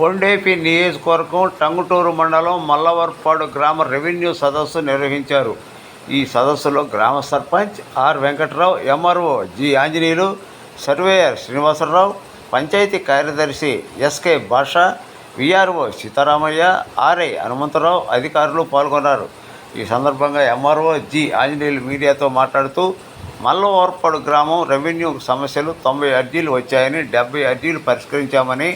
కొండేపి నియోజకవర్గం టంగుటూరు మండలం మల్లవర్పాడు గ్రామ రెవెన్యూ సదస్సు నిర్వహించారు. ఈ సదస్సులో గ్రామ sarpanch R Venkatrao MRO G Anjaneyulu surveyor Srinivasarao panchayat కార్యదర్శి ఎస్కే భాష విఆర్ఓ సీతారామయ్య ఆర్ఐ హనుమంతరావు అధికారులు పాల్గొన్నారు. ఈ సందర్భంగా ఎంఆర్ఓ జి ఆంజనేయులు మీడియాతో మాట్లాడుతూ మల్లవరపాడు గ్రామం రెవెన్యూ సమస్యలు తొంభై అర్జీలు వచ్చాయని డెబ్బై అర్జీలు పరిష్కరించామని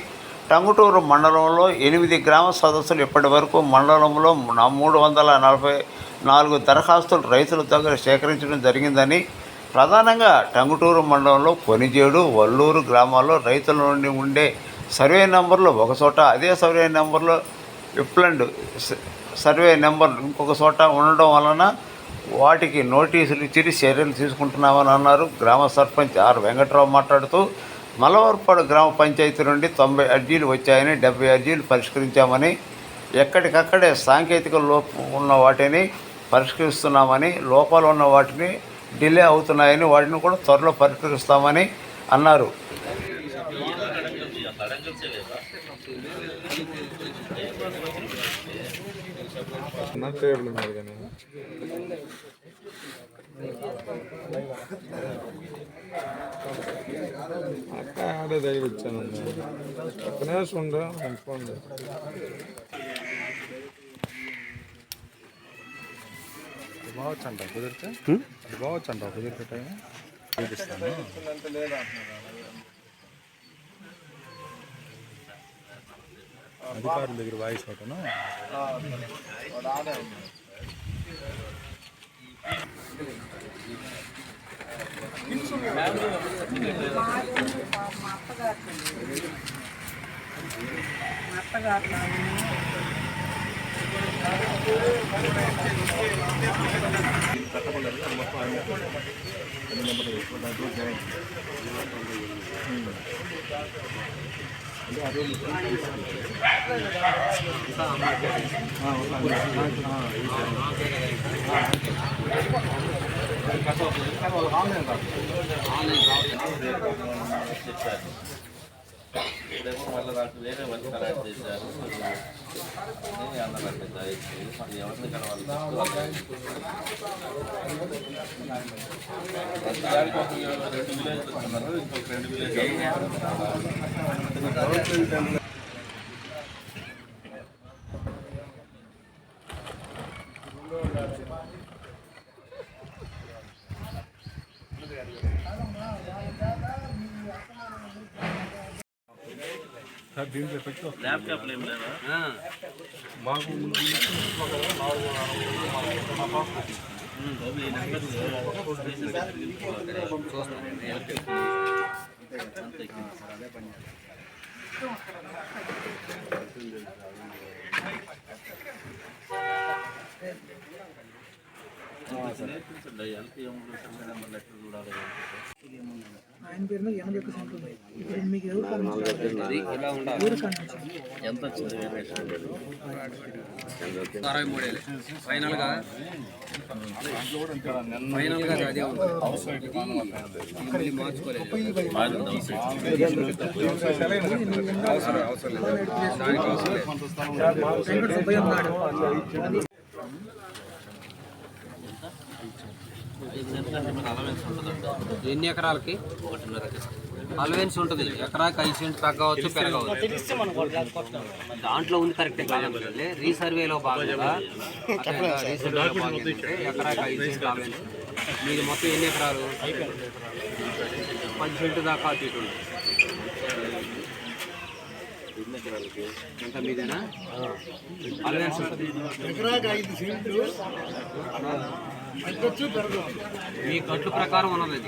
టంగుటూరు మండలంలో ఎనిమిది గ్రామ సదస్సులు ఇప్పటి వరకు మండలంలో మూడు వందల నలభై నాలుగు దరఖాస్తులు రైతుల దగ్గర సేకరించడం జరిగిందని ప్రధానంగా టంగుటూరు మండలంలో కొనిజేడు వల్లూరు గ్రామాల్లో రైతుల నుండి ఉండే సర్వే నెంబర్లు ఒక చోట అదే సర్వే నెంబర్లో విప్లండ్ సర్వే నెంబర్ ఇంకొక చోట ఉండడం వలన వాటికి నోటీసులు ఇచ్చి చర్యలు తీసుకుంటున్నామని అన్నారు గ్రామ సర్పంచ్ ఆర్ వెంకట్రావు మాట్లాడుతూ మలవర్పాడు గ్రామ పంచాయతీ నుండి తొంభై అర్జీలు వచ్చాయని డెబ్బై అర్జీలు పరిష్కరించామని ఎక్కడికక్కడే సాంకేతిక లోపం ఉన్న వాటిని పరిష్కరిస్తున్నామని లోపాలు ఉన్న వాటిని డిలే అవుతున్నాయని వాటిని కూడా త్వరలో పరిష్కరిస్తామని అన్నారు. అక్క ఆడే దగ్గర ఇచ్చాను ఒక్క నిమిషం ఉండు అనుకోండి బావచ్చు అంట కుదిరితే అది బావచ్చు అంట కుదిరితే టైం చూపిస్తాను అధికారుల దగ్గర వాయిస్ ఒకటను Mata gak చెప్పారు మళ్ళీ నాకు వేరే వాళ్ళు కలెక్ట్ చేశారు నేను అన్నారంటే దయచేసి మరి ఎవరిని కలవాలి ప్రతిదానికి ఒక రెండు విలేజ్లు వస్తున్నారు ఇంకొక రెండు విలేజ్ దీంట్లో పెట్టి ల్యాప్టాప్లు ఏం లేదా మాకు బాబు ఆయన పేరు మీద ఎనభై ఒక్క సెంట్లు ఉన్నాయి. ఇప్పుడు మీకు ఎవరు కనిపించారు ఎవరు కనిపించారు ఎంత వచ్చింది? అరవై మూడేలే. ఫైనల్గా ఫైనల్గా అదే ఉంది. ఇది మళ్ళీ మార్చుకోలేదు. అవసరం అవసరం లేదు. దానికి అవసరం లేదు. ఎన్ని ఎకరాలకి? అలవెన్స్ ఉంటుంది. ఎకరాకి ఐదు సెంట్ తగ్గవచ్చు పెరగవచ్చు. దాంట్లో ఉంది కరెక్ట్ కాదంటే రీసర్వేలో భాగంగా ఎకరాకి ఐదు సెంట్ అలవెన్స్. మీది మొత్తం ఎన్ని ఎకరాలు? పది సెంట్ దాకా అటు ఇటు ఉంది. ఎంత మీదేనా? అలవెన్స్ ఉంటుంది. మీ ఖర్చు ప్రకారం ఉన్నది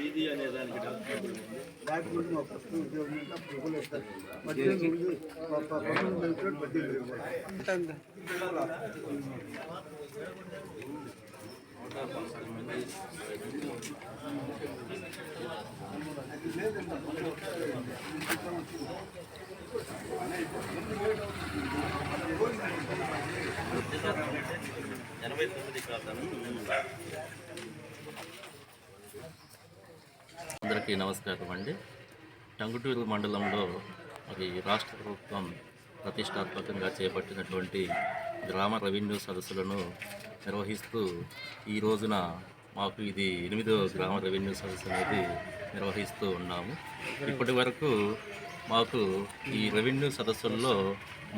ఇది అనే దానికి డాక్యుమెంట్ మా ఫస్ట్ ఉద్యోగం అప్రూవల్ ఇస్తారు బట్టి బట్టి పెట్టాలి అందరికీ నమస్కారం అండి. టంగుటూరు మండలంలో మరి రాష్ట్ర ప్రభుత్వం ప్రతిష్టాత్మకంగా చేపట్టినటువంటి గ్రామ రెవెన్యూ సదస్సులను నిర్వహిస్తూ ఈ రోజున మాకు ఇది ఎనిమిదో గ్రామ రెవెన్యూ సదస్సు అనేది నిర్వహిస్తూ ఉన్నాము. ఇప్పటి వరకు మాకు ఈ రెవెన్యూ సదస్సుల్లో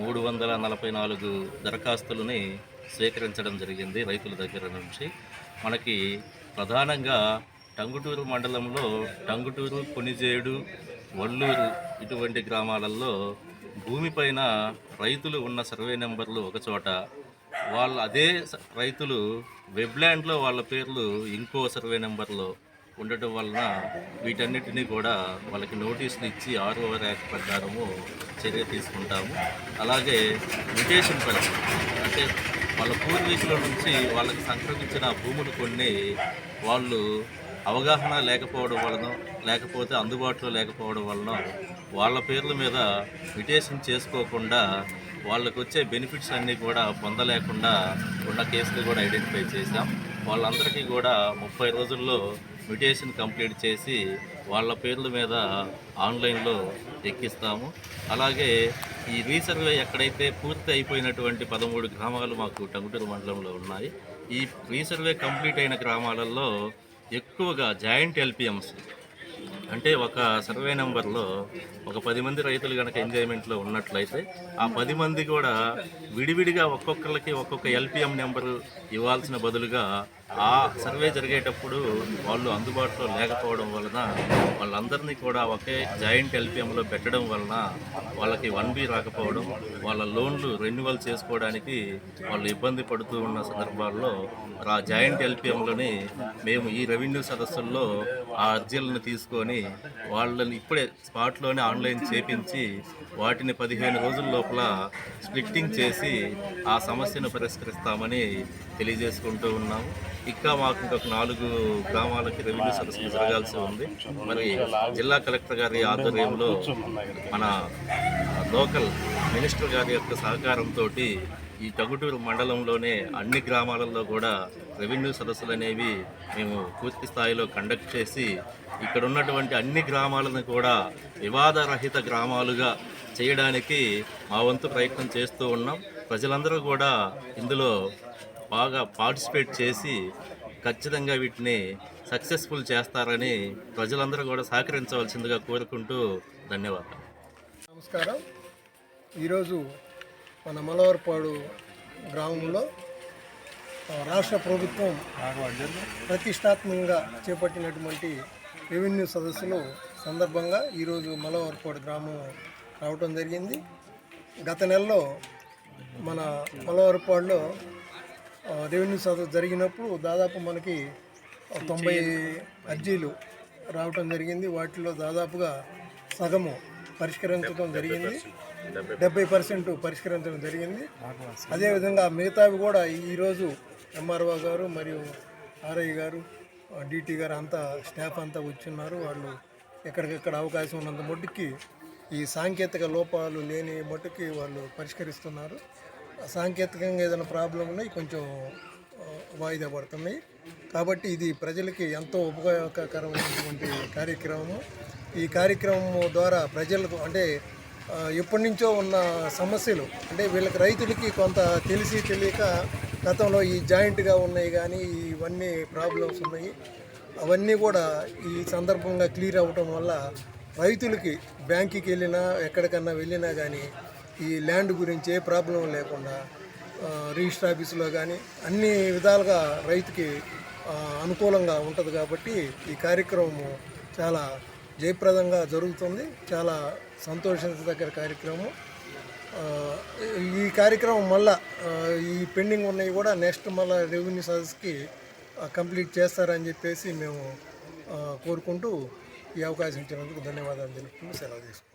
మూడు వందల నలభై నాలుగు దరఖాస్తులని స్వీకరించడం జరిగింది రైతుల దగ్గర నుంచి. మనకి ప్రధానంగా టంగుటూరు మండలంలో టంగుటూరు కొనిజేడు వల్లూరు ఇటువంటి గ్రామాలలో భూమిపైన రైతులు ఉన్న సర్వే నెంబర్లు ఒకచోట వాళ్ళ అదే రైతులు వెబ్ల్యాండ్లో వాళ్ళ పేర్లు ఇంకో సర్వే నెంబర్లో ఉండటం వలన వీటన్నిటినీ కూడా వాళ్ళకి నోటీసులు ఇచ్చి ఆరో యాక్ట్ ప్రకారము చర్య తీసుకుంటాము. అలాగే మ్యుటేషన్ పరిస్థితి. అంటే వాళ్ళ పూర్వీకుల నుంచి వాళ్ళకి సంక్రమించిన భూములు కొన్ని వాళ్ళు అవగాహన లేకపోవడం వలన లేకపోతే అందుబాటులో లేకపోవడం వలన వాళ్ళ పేర్ల మీద మ్యుటేషన్ చేసుకోకుండా వాళ్ళకు వచ్చే బెనిఫిట్స్ అన్నీ కూడా పొందలేకుండా ఉన్న కేసులు కూడా ఐడెంటిఫై చేశాం. వాళ్ళందరికీ కూడా ముప్పై రోజుల్లో మ్యుటేషన్ కంప్లీట్ చేసి వాళ్ళ పేర్ల మీద ఆన్లైన్లో ఎక్కిస్తాము. అలాగే ఈ రీసర్వే ఎక్కడైతే పూర్తి అయిపోయినటువంటి పదమూడు గ్రామాలు మాకు టంగుటూరు మండలంలో ఉన్నాయి. ఈ రీసర్వే కంప్లీట్ అయిన గ్రామాలలో ఎక్కువగా జాయింట్ ఎల్పిఎంస్ అంటే ఒక సర్వే నెంబర్లో ఒక పది మంది రైతులు కనుక ఎంజాయ్మెంట్లో ఉన్నట్లయితే ఆ పది మంది కూడా విడివిడిగా ఒక్కొక్కరికి ఒక్కొక్క ఎల్పిఎం నెంబరు ఇవ్వాల్సిన బదులుగా ఆ సర్వే జరిగేటప్పుడు వాళ్ళు అందుబాటులో లేకపోవడం వలన వాళ్ళందరినీ కూడా ఒకే జాయింట్ ఎల్పిఎంలో పెట్టడం వలన వాళ్ళకి వన్ బి రాకపోవడం వాళ్ళ లోన్లు రెన్యువల్ చేసుకోవడానికి వాళ్ళు ఇబ్బంది పడుతూ ఉన్న సందర్భాల్లో ఆ జాయింట్ ఎల్పిఎంలోని మేము ఈ రెవెన్యూ సదస్సుల్లో ఆ అర్జీలను తీసుకొని వాళ్ళని ఇప్పుడే స్పాట్లోనే ఆన్లైన్ చేపించి వాటిని పదిహేను రోజుల లోపల స్ప్లిట్టింగ్ చేసి ఆ సమస్యను పరిష్కరిస్తామని తెలియజేసుకుంటూ ఉన్నాము. ఇంకా మాకు ఇంకొక నాలుగు గ్రామాలకి రెవెన్యూ సదస్సులు జరగాల్సి ఉంది. మరి జిల్లా కలెక్టర్ గారి ఆధ్వర్యంలో మన లోకల్ మినిస్టర్ గారి యొక్క సహకారంతో ఈ టగుటూరు మండలంలోనే అన్ని గ్రామాలలో కూడా రెవెన్యూ సదస్సులు అనేవి మేము పూర్తి స్థాయిలో కండక్ట్ చేసి ఇక్కడ ఉన్నటువంటి అన్ని గ్రామాలను కూడా వివాదరహిత గ్రామాలుగా చేయడానికి మా వంతు ప్రయత్నం చేస్తూ ఉన్నాం. ప్రజలందరూ కూడా ఇందులో బాగా పార్టిసిపేట్ చేసి ఖచ్చితంగా వీటిని సక్సెస్ఫుల్ చేస్తారని ప్రజలందరూ కూడా సహకరించవలసిందిగా కోరుకుంటూ ధన్యవాదాలు. నమస్కారం. ఈరోజు మన మలవరపాడు గ్రామంలో రాష్ట్ర ప్రభుత్వం ప్రతిష్టాత్మకంగా చేపట్టినటువంటి రెవెన్యూ సదస్సులు సందర్భంగా ఈరోజు మలవరపాడు గ్రామం రావటం జరిగింది. గత నెలలో మన మలవరపాడులో రెవెన్యూ సదస్సు జరిగినప్పుడు దాదాపు మనకి తొంభై అర్జీలు రావటం జరిగింది. వాటిలో దాదాపుగా సగము పరిష్కరించడం జరిగింది. డెబ్బై పర్సెంట్ పరిష్కరించడం జరిగింది. అదేవిధంగా మిగతావి కూడా ఈరోజు ఎంఆర్ఓ గారు మరియు ఆర్ఐ గారు డిటి గారు అంతా స్టాఫ్ అంతా వచ్చిన్నారు. వాళ్ళు ఎక్కడికెక్కడ అవకాశం ఉన్నంత మట్టుకి ఈ సాంకేతిక లోపాలు లేని మట్టుకి వాళ్ళు పరిష్కరిస్తున్నారు. సాంకేతికంగా ఏదైనా ప్రాబ్లం ఉన్నాయి కొంచెం వాయిదా పడుతున్నాయి. కాబట్టి ఇది ప్రజలకి ఎంతో ఉపయోగకరమైనటువంటి కార్యక్రమము. ఈ కార్యక్రమం ద్వారా ప్రజలకు అంటే ఎప్పటి నుంచో ఉన్న సమస్యలు అంటే వీళ్ళకి రైతులకి కొంత తెలిసి తెలియక గతంలో ఈ జాయింట్గా ఉన్నాయి కానీ ఇవన్నీ ప్రాబ్లమ్స్ ఉన్నాయి. అవన్నీ కూడా ఈ సందర్భంగా క్లియర్ అవ్వటం వల్ల రైతులకి బ్యాంకుకి వెళ్ళినా ఎక్కడికన్నా వెళ్ళినా కానీ ఈ ల్యాండ్ గురించి ఏ ప్రాబ్లం లేకుండా రిజిస్టర్ ఆఫీసులో కానీ అన్ని విధాలుగా రైతుకి అనుకూలంగా ఉంటుంది కాబట్టి ఈ కార్యక్రమము చాలా జయప్రదంగా జరుగుతుంది. చాలా సంతోషించదగ్గర కార్యక్రమం. ఈ కార్యక్రమం మళ్ళా ఈ పెండింగ్ ఉన్నవి కూడా నెక్స్ట్ మళ్ళీ రెవెన్యూ సర్వీస్కి కంప్లీట్ చేస్తారని చెప్పేసి మేము కోరుకుంటూ ఈ అవకాశం ఇచ్చినందుకు ధన్యవాదాలు తెలుపుకుంటూ సెలవు తీసుకుంటాం